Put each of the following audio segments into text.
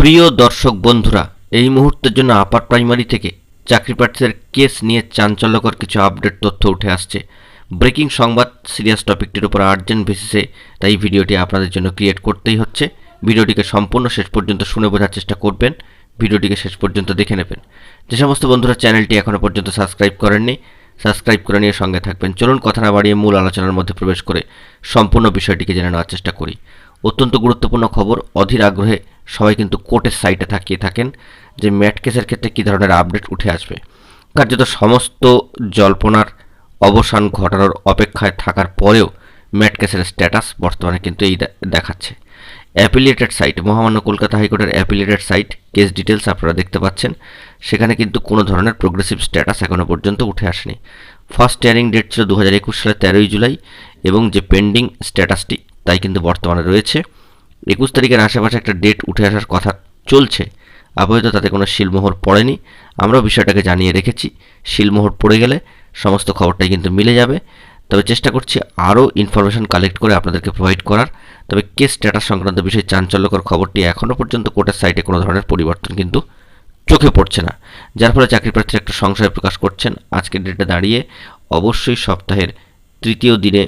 প্রিয় দর্শক বন্ধুরা, এই মুহূর্তের জন্য আপার প্রাইমারি থেকে চাকরি প্রার্থীদের কেস নিয়ে চাঞ্চল্যকর কিছু আপডেট তথ্য উঠে আসছে। ব্রেকিং সংবাদ সিরিয়াস টপিকটির উপর আর্জেন্ট বেসিসে তাই ভিডিওটি আপনাদের জন্য ক্রিয়েট করতেই হচ্ছে। ভিডিওটিকে সম্পূর্ণ শেষ পর্যন্ত শুনে বোঝার চেষ্টা করবেন, ভিডিওটিকে শেষ পর্যন্ত দেখে নেবেন। যে সমস্ত বন্ধুরা চ্যানেলটি এখনও পর্যন্ত সাবস্ক্রাইব করেননি সাবস্ক্রাইব করে নিয়ে সঙ্গে থাকবেন। চলুন কথা না বাড়িয়ে মূল আলোচনার মধ্যে প্রবেশ করে সম্পূর্ণ বিষয়টিকে জেনে নেওয়ার চেষ্টা করি। অত্যন্ত গুরুত্বপূর্ণ খবর। অধীর আগ্রহে সবাই কিন্তু কোর্টের সাইটে তাকিয়ে থাকেন যে ম্যাট কেসের ক্ষেত্রে কী ধরনের আপডেট উঠে আসবে। কার্যত সমস্ত জল্পনার অবসান ঘটানোর অপেক্ষায় থাকার পরেও ম্যাট কেসের স্ট্যাটাস বর্তমানে কিন্তু এই দেখাচ্ছে। অ্যাপিলিয়েটেড সাইট, মহামান্য কলকাতা হাইকোর্টের অ্যাপিলিয়েটেড সাইট, কেস ডিটেলস আপনারা দেখতে পাচ্ছেন। সেখানে কিন্তু কোনো ধরনের প্রোগ্রেসিভ স্ট্যাটাস এখনও পর্যন্ত উঠে আসেনি। ফার্স্ট হিয়ারিং ডেট ছিল দু হাজার একুশ সালের তেরোই জুলাই এবং যে পেন্ডিং স্ট্যাটাসটি তাই কিন্তু বর্তমানে রয়েছে। একুশ তারিখের আশেপাশে একটা ডেট উঠে আসার কথা চলছে। আপাতত তাতে কোনো শিলমোহর পড়েনি। আমরাও বিষয়টাকে জানিয়ে রেখেছি। শিলমোহর পড়ে গেলে সমস্ত খবরটাই কিন্তু মিলে যাবে। তবে চেষ্টা করছি আরও ইনফরমেশন কালেক্ট করে আপনাদেরকে প্রোভাইড করার। তবে কেস স্ট্যাটাস সংক্রান্ত বিষয়ে চাঞ্চল্যকর খবরটি এখনও পর্যন্ত কোর্টের সাইটে কোনো ধরনের পরিবর্তন কিন্তু চোখে পড়ছে না। যার ফলে চাকরি প্রার্থীরা একটা সংশয় প্রকাশ করছেন। আজকের ডেটে দাঁড়িয়ে অবশ্যই সপ্তাহের তৃতীয় দিনে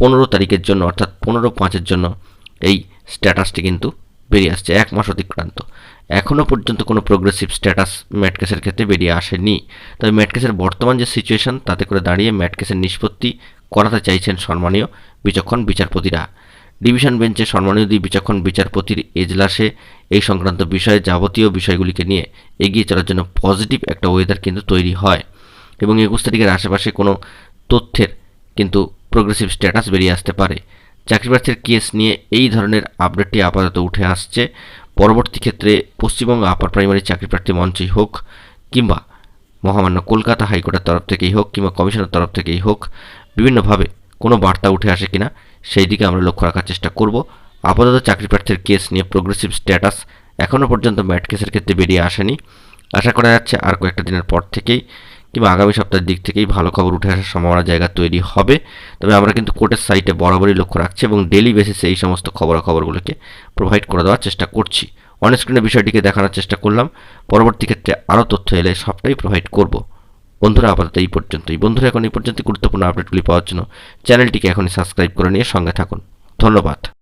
পনেরো তারিখের জন্য, অর্থাৎ পনেরো পাঁচের জন্য এই স্ট্যাটাসটি কিন্তু বেরিয়ে আসছে, এক মাস অতিক্রান্ত। এখনও পর্যন্ত কোনো প্রোগ্রেসিভ স্ট্যাটাস ম্যাটকেসের ক্ষেত্রে বেরিয়ে আসেনি। তবে ম্যাটকেসের বর্তমান যে সিচুয়েশন তাতে করে দাঁড়িয়ে ম্যাটকেসের নিষ্পত্তি করাতে চাইছেন সম্মানীয় বিচক্ষণ বিচারপতিরা। ডিভিশন বেঞ্চে সম্মানীয় দুই বিচক্ষণ বিচারপতির এজলাসে এই সংক্রান্ত বিষয়ে যাবতীয় বিষয়গুলিকে নিয়ে এগিয়ে চলার জন্য পজিটিভ একটা ওয়েদার কিন্তু তৈরি হয়। এবং একুশ তারিখের আশেপাশে কোনো তথ্যের কিন্তু প্রোগ্রেসিভ স্ট্যাটাস বেরিয়ে আসতে পারে। চাকরিপ্রার্থীর কেস নিয়ে এই ধরনের আপডেটটি আপাতত উঠে আসছে। পরবর্তী ক্ষেত্রে পশ্চিমবঙ্গ আপার প্রাইমারি চাকরিপ্রার্থী মঞ্চেই হোক কিংবা মহামান্য কলকাতা হাইকোর্টের তরফ থেকেই হোক কিংবা কমিশনের তরফ থেকেই হোক, বিভিন্নভাবে কোনো বার্তা উঠে আসে কিনা সেই দিকে আমরা লক্ষ্য রাখার চেষ্টা করব। আপাতত চাকরিপ্রার্থীর কেস নিয়ে প্রোগ্রেসিভ স্ট্যাটাস এখনও পর্যন্ত ম্যাট কেসের ক্ষেত্রে বেরিয়ে আসেনি। আশা করা যাচ্ছে আর কয়েকটা দিনের পর থেকেই কিংবা আগামী সপ্তাহের দিক থেকেই ভালো খবর উঠে আসার সম্ভাবনা জায়গা তৈরি হবে। তবে আমরা কিন্তু কোর্টের সাইটে বরাবরই লক্ষ্য রাখছি এবং ডেলি বেসিসে এই সমস্ত খবরাখবরগুলোকে প্রোভাইড করে দেওয়ার চেষ্টা করছি। অন স্ক্রিনে বিষয়টিকে দেখানোর চেষ্টা করলাম। পরবর্তী ক্ষেত্রে আরও তথ্য এলে সবটাই প্রোভাইড করব। বন্ধুরা, আপাতত এই পর্যন্তই। বন্ধুরা, এখন এই পর্যন্ত গুরুত্বপূর্ণ আপডেটগুলি পাওয়ার জন্য চ্যানেলটিকে এখনই সাবস্ক্রাইব করে নিয়ে সঙ্গে থাকুন। ধন্যবাদ।